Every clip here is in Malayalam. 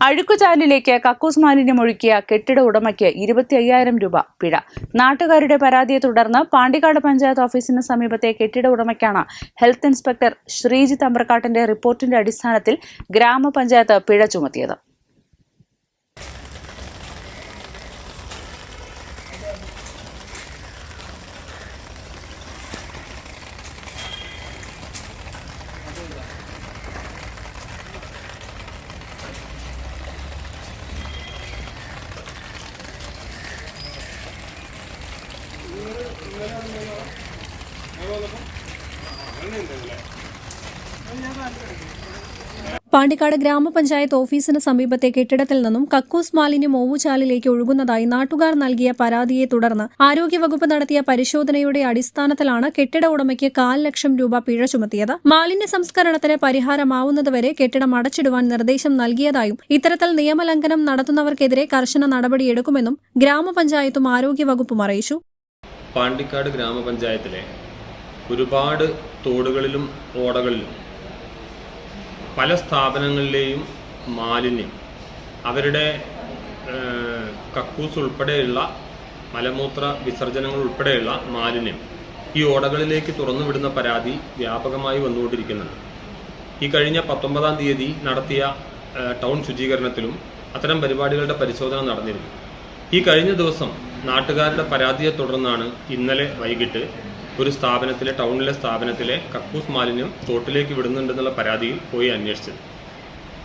അഴുക്കുചാലിലേക്ക് കക്കൂസ് മാലിന്യം ഒഴുക്കിയ കെട്ടിട ഉടമയ്ക്ക് ഇരുപത്തി അയ്യായിരം രൂപ പിഴ. നാട്ടുകാരുടെ പരാതിയെ തുടർന്ന് പാണ്ടിക്കാട് പഞ്ചായത്ത് ഓഫീസിന് സമീപത്തെ കെട്ടിട ഉടമയ്ക്കാണ് ഹെൽത്ത് ഇൻസ്പെക്ടർ ശ്രീജിത്ത് അമ്പ്രക്കാട്ടിന്റെ റിപ്പോർട്ടിന്റെ അടിസ്ഥാനത്തിൽ ഗ്രാമപഞ്ചായത്ത് പിഴ ചുമത്തിയത്. പാണ്ടിക്കാട് ഗ്രാമപഞ്ചായത്ത് ഓഫീസിന് സമീപത്തെ കെട്ടിടത്തിൽ നിന്നും കക്കൂസ് മാലിന്യം ഓവുചാലിലേക്ക് ഒഴുകുന്നതായി നാട്ടുകാർ നൽകിയ പരാതിയെ തുടർന്ന് ആരോഗ്യവകുപ്പ് നടത്തിയ പരിശോധനയുടെ അടിസ്ഥാനത്തിലാണ് കെട്ടിട ഉടമയ്ക്ക് കാൽ ലക്ഷം രൂപ പിഴ ചുമത്തിയത്. മാലിന്യ സംസ്കരണത്തിന് പരിഹാരമാവുന്നതുവരെ കെട്ടിടം അടച്ചിടുവാൻ നിർദ്ദേശം നൽകിയതായും ഇത്തരത്തിൽ നിയമലംഘനം നടത്തുന്നവർക്കെതിരെ കർശന നടപടിയെടുക്കുമെന്നും ഗ്രാമപഞ്ചായത്തും ആരോഗ്യവകുപ്പും അറിയിച്ചു. പാണ്ടിക്കാട് ഗ്രാമപഞ്ചായത്തിലെ ഒരുപാട് തോടുകളിലും ഓടകളിലും പല സ്ഥാപനങ്ങളിലെയും മാലിന്യം അവരുടെ കക്കൂസ് ഉൾപ്പെടെയുള്ള മലമൂത്ര വിസർജനങ്ങൾ ഉൾപ്പെടെയുള്ള മാലിന്യം ഈ ഓടകളിലേക്ക് തുറന്നു വിടുന്ന പരാതി വ്യാപകമായി വന്നുകൊണ്ടിരിക്കുന്നുണ്ട്. ഈ കഴിഞ്ഞ പത്തൊമ്പതാം തീയതി നടത്തിയ ടൗൺ ശുചീകരണത്തിലും അത്തരം പരിപാടികളുടെ പരിശോധന നടന്നിരുന്നു. ഈ കഴിഞ്ഞ ദിവസം നാട്ടുകാരുടെ പരാതിയെ തുടർന്നാണ് ഇന്നലെ വൈകിട്ട് ഒരു സ്ഥാപനത്തിലെ ടൗണിലെ സ്ഥാപനത്തിലെ കക്കൂസ് മാലിന്യം തോട്ടിലേക്ക് വിടുന്നുണ്ടെന്നുള്ള പരാതിയിൽ പോയി അന്വേഷിച്ചത്.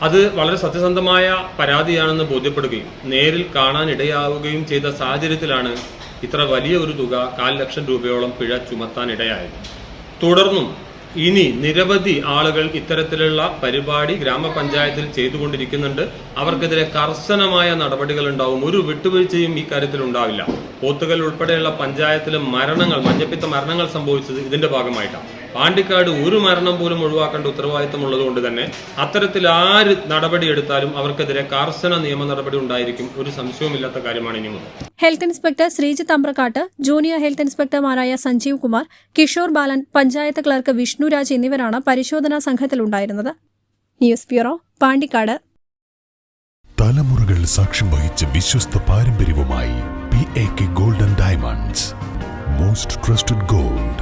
അത് വളരെ സത്യസന്ധമായ പരാതിയാണെന്ന് ബോധ്യപ്പെടുകയും നേരിൽ കാണാൻ ഇടയാവുകയും ചെയ്ത സാഹചര്യത്തിലാണ് ഇത്ര വലിയ ഒരു തുക കാൽ ലക്ഷം രൂപയോളം പിഴ ചുമത്താൻ ഇടയായത് തുടർന്നും ഇനി നിരവധി ആളുകൾ ഇത്തരത്തിലുള്ള പരിപാടി ഗ്രാമപഞ്ചായത്തിൽ ചെയ്തുകൊണ്ടിരിക്കുന്നുണ്ട്. അവർക്കെതിരെ കർശനമായ നടപടികൾ ഉണ്ടാവും ഒരു വിട്ടുവീഴ്ചയും ഈ കാര്യത്തിൽ ഉണ്ടാവില്ല. പോത്തുകൽ ഉൾപ്പെടെയുള്ള പഞ്ചായത്തിലെ മരണങ്ങൾ മഞ്ഞപ്പിത്ത മരണങ്ങൾ സംഭവിച്ചത് ഇതിന്റെ ഭാഗമായിട്ടാണ്. പാണ്ടിക്കാട് ഒരു മരണം പോലും ഒഴിവാക്കേണ്ട ഉത്തരവാദിത്തമുള്ളത് കൊണ്ട് തന്നെ അത്തരത്തിൽ ആര് നടപടിയെടുത്താലും അവർക്കെതിരെ കർശന നിയമ നടപടി ഉണ്ടായിരിക്കും. ഒരു സംശയവുമില്ലാത്ത കാര്യമാണ് ഇനി മുതൽ. Health inspector Sreejith Ambrakkat junior health ഇൻസ്പെക്ടർമാരായ Sanjeev Kumar Kishore Balan panchayat clerk Vishnuraj എന്നിവരാണ് പരിശോധനാ സംഘത്തിലുണ്ടായിരുന്നത്. News bureau Pandikkad. തലമുറകൾ സാക്ഷ്യം വഹിച്ച വിശ്വസ്ത പാരമ്പര്യവുമായി P A K golden diamonds most trusted gold